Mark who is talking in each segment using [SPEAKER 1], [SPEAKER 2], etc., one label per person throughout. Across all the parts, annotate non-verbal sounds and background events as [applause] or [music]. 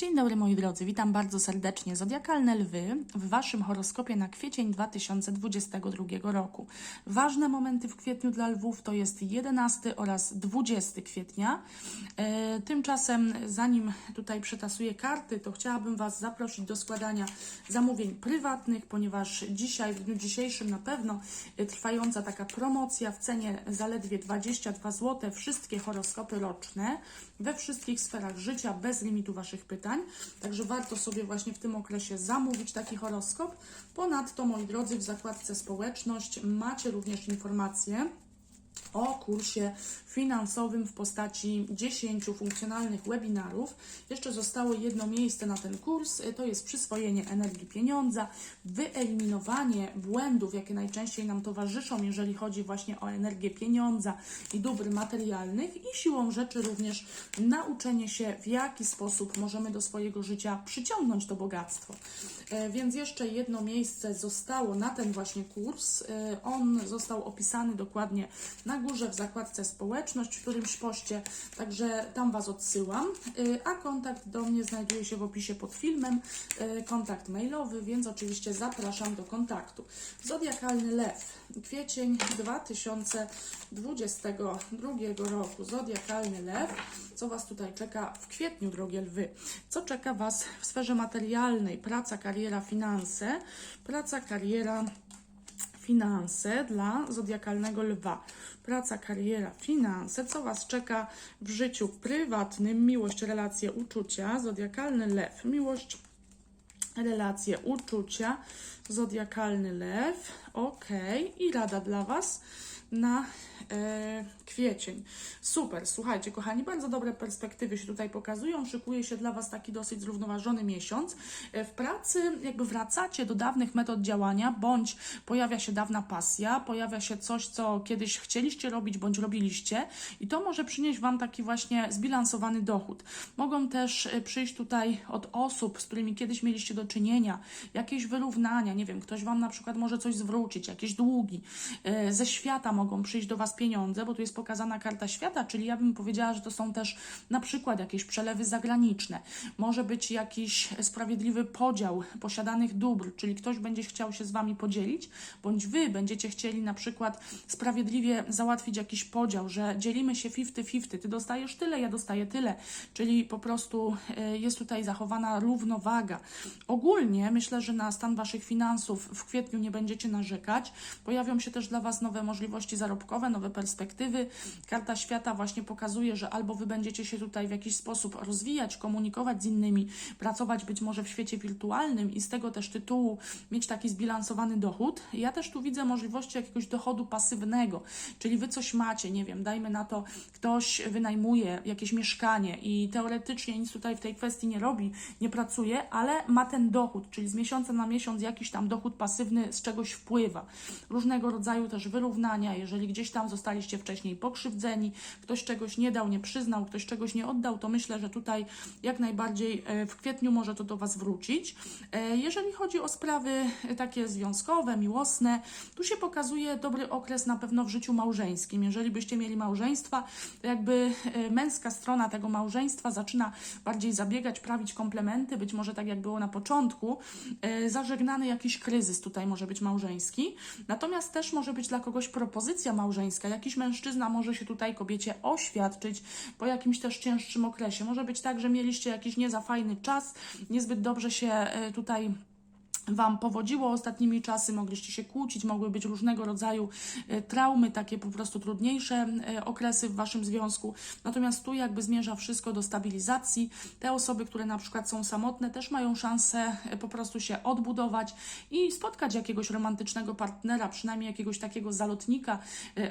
[SPEAKER 1] Dzień dobry moi drodzy, witam bardzo serdecznie. Zodiakalne lwy w Waszym horoskopie na kwiecień 2022 roku. Ważne momenty w kwietniu dla lwów to jest 11 oraz 20 kwietnia. E, tymczasem, zanim tutaj przetasuję karty, to chciałabym Was zaprosić do składania zamówień prywatnych, ponieważ dzisiaj, w dniu dzisiejszym na pewno e, trwająca taka promocja w cenie zaledwie 22 zł, wszystkie horoskopy roczne we wszystkich sferach życia, bez limitu Waszych pytań. Także warto sobie właśnie w tym okresie zamówić taki horoskop. Ponadto, moi drodzy, w zakładce społeczność macie również informacje o kursie finansowym w postaci 10 funkcjonalnych webinarów. Jeszcze zostało jedno miejsce na ten kurs, to jest przyswojenie energii pieniądza, wyeliminowanie błędów, jakie najczęściej nam towarzyszą, jeżeli chodzi właśnie o energię pieniądza i dóbr materialnych i siłą rzeczy również nauczenie się, w jaki sposób możemy do swojego życia przyciągnąć to bogactwo. E, Więc jeszcze jedno miejsce zostało na ten właśnie kurs. E, On został opisany dokładnie na górze w zakładce społeczność w którymś poście, także tam Was odsyłam. Y, A kontakt do mnie znajduje się w opisie pod filmem, y, kontakt mailowy, więc oczywiście zapraszam do kontaktu. Zodiakalny Lew, kwiecień 2022 roku. Zodiakalny Lew, co Was tutaj czeka w kwietniu, drogie lwy? Co czeka Was w sferze materialnej? Praca, kariera, finanse. Praca, kariera, finanse dla zodiakalnego lwa. Praca, kariera, finanse. Co Was czeka w życiu prywatnym? Miłość, relacje, uczucia. Zodiakalny lew. Miłość, relacje, uczucia. Zodiakalny lew. Ok. I rada dla Was na e, kwiecień. Super, słuchajcie, kochani, bardzo dobre perspektywy się tutaj pokazują. Szykuje się dla Was taki dosyć zrównoważony miesiąc. E, w pracy jakby wracacie do dawnych metod działania, bądź pojawia się dawna pasja, pojawia się coś, co kiedyś chcieliście robić, bądź robiliście i to może przynieść Wam taki właśnie zbilansowany dochód. Mogą też e, przyjść tutaj od osób, z którymi kiedyś mieliście do czynienia, jakieś wyrównania, nie wiem, ktoś Wam na przykład może coś zwrócić, jakieś długi. E, Ze świata mogą przyjść do Was pieniądze, bo tu jest pokazana karta świata, czyli ja bym powiedziała, że to są też na przykład jakieś przelewy zagraniczne. Może być jakiś sprawiedliwy podział posiadanych dóbr, czyli ktoś będzie chciał się z Wami podzielić, bądź Wy będziecie chcieli na przykład sprawiedliwie załatwić jakiś podział, że dzielimy się 50-50, Ty dostajesz tyle, ja dostaję tyle, czyli po prostu e, jest tutaj zachowana równowaga. Ogólnie myślę, że na stan Waszych finansów w kwietniu nie będziecie narzekać. Pojawią się też dla Was nowe możliwości zarobkowe, nowe perspektywy. Karta świata właśnie pokazuje, że albo Wy będziecie się tutaj w jakiś sposób rozwijać, komunikować z innymi, pracować być może w świecie wirtualnym i z tego też tytułu mieć taki zbilansowany dochód. Ja też tu widzę możliwości jakiegoś dochodu pasywnego, czyli Wy coś macie, nie wiem, dajmy na to, ktoś wynajmuje jakieś mieszkanie i teoretycznie nic tutaj w tej kwestii nie robi, nie pracuje, ale ma ten dochód, czyli z miesiąca na miesiąc jakiś tam dochód pasywny z czegoś wpływa. Różnego rodzaju też wyrównania, jeżeli gdzieś tam zostaliście wcześniej pokrzywdzeni, ktoś czegoś nie dał, nie przyznał, ktoś czegoś nie oddał, to myślę, że tutaj jak najbardziej e, w kwietniu może to do Was wrócić. E, Jeżeli chodzi o sprawy e, takie związkowe, miłosne, tu się pokazuje dobry okres na pewno w życiu małżeńskim. Jeżeli byście mieli małżeństwa, jakby męska strona tego małżeństwa zaczyna bardziej zabiegać, prawić komplementy, być może tak jak było na początku, e, zażegnany jakiś kryzys tutaj może być małżeński. Natomiast też może być dla kogoś propozycja małżeńska. Jakiś mężczyzna może się tutaj kobiecie oświadczyć po jakimś też cięższym okresie. Może być tak, że mieliście jakiś nie za fajny czas, niezbyt dobrze się e, tutaj Wam powodziło ostatnimi czasy, mogliście się kłócić, mogły być różnego rodzaju e, traumy, takie po prostu trudniejsze e, okresy w Waszym związku. Natomiast tu jakby zmierza wszystko do stabilizacji. Te osoby, które na przykład są samotne, też mają szansę e, po prostu się odbudować i spotkać jakiegoś romantycznego partnera, przynajmniej jakiegoś takiego zalotnika,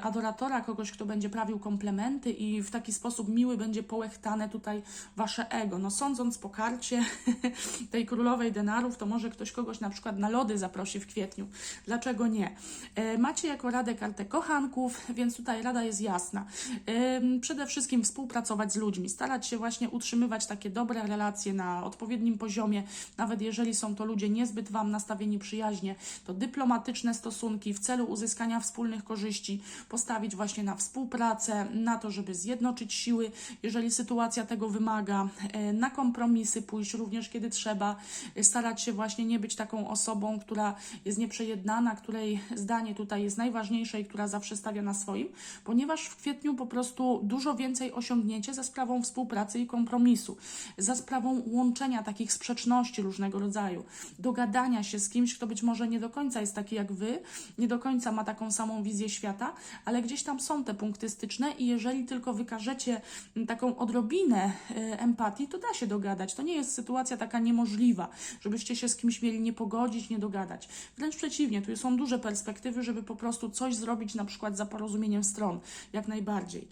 [SPEAKER 1] adoratora, kogoś, kto będzie prawił komplementy i w taki sposób miły będzie połechtane tutaj Wasze ego. No sądząc po karcie [laughs] tej królowej denarów, to może ktoś kogoś na na przykład na lody zaprosi w kwietniu. Dlaczego nie? E, Macie jako radę kartę kochanków, więc tutaj rada jest jasna. Em, Przede wszystkim współpracować z ludźmi, starać się właśnie utrzymywać takie dobre relacje na odpowiednim poziomie, nawet jeżeli są to ludzie niezbyt Wam nastawieni przyjaźnie, to dyplomatyczne stosunki w celu uzyskania wspólnych korzyści, postawić właśnie na współpracę, na to, żeby zjednoczyć siły, jeżeli sytuacja tego wymaga, e, na kompromisy pójść również kiedy trzeba, e, starać się właśnie nie być taką osobą, która jest nieprzejednana, której zdanie tutaj jest najważniejsze i która zawsze stawia na swoim, ponieważ w kwietniu po prostu dużo więcej osiągniecie za sprawą współpracy i kompromisu, za sprawą łączenia takich sprzeczności różnego rodzaju, dogadania się z kimś, kto być może nie do końca jest taki jak wy, nie do końca ma taką samą wizję świata, ale gdzieś tam są te punkty styczne i jeżeli tylko wykażecie taką odrobinę e, empatii, to da się dogadać. To nie jest sytuacja taka niemożliwa, żebyście się z kimś mieli nie pogodzić, nie dogadać. Wręcz przeciwnie, tu są duże perspektywy, żeby po prostu coś zrobić na przykład za porozumieniem stron, jak najbardziej.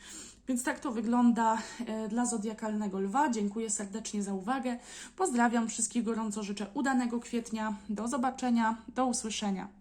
[SPEAKER 1] Więc tak to wygląda e, dla zodiakalnego lwa. Dziękuję serdecznie za uwagę. Pozdrawiam wszystkich gorąco, życzę udanego kwietnia. Do zobaczenia, do usłyszenia.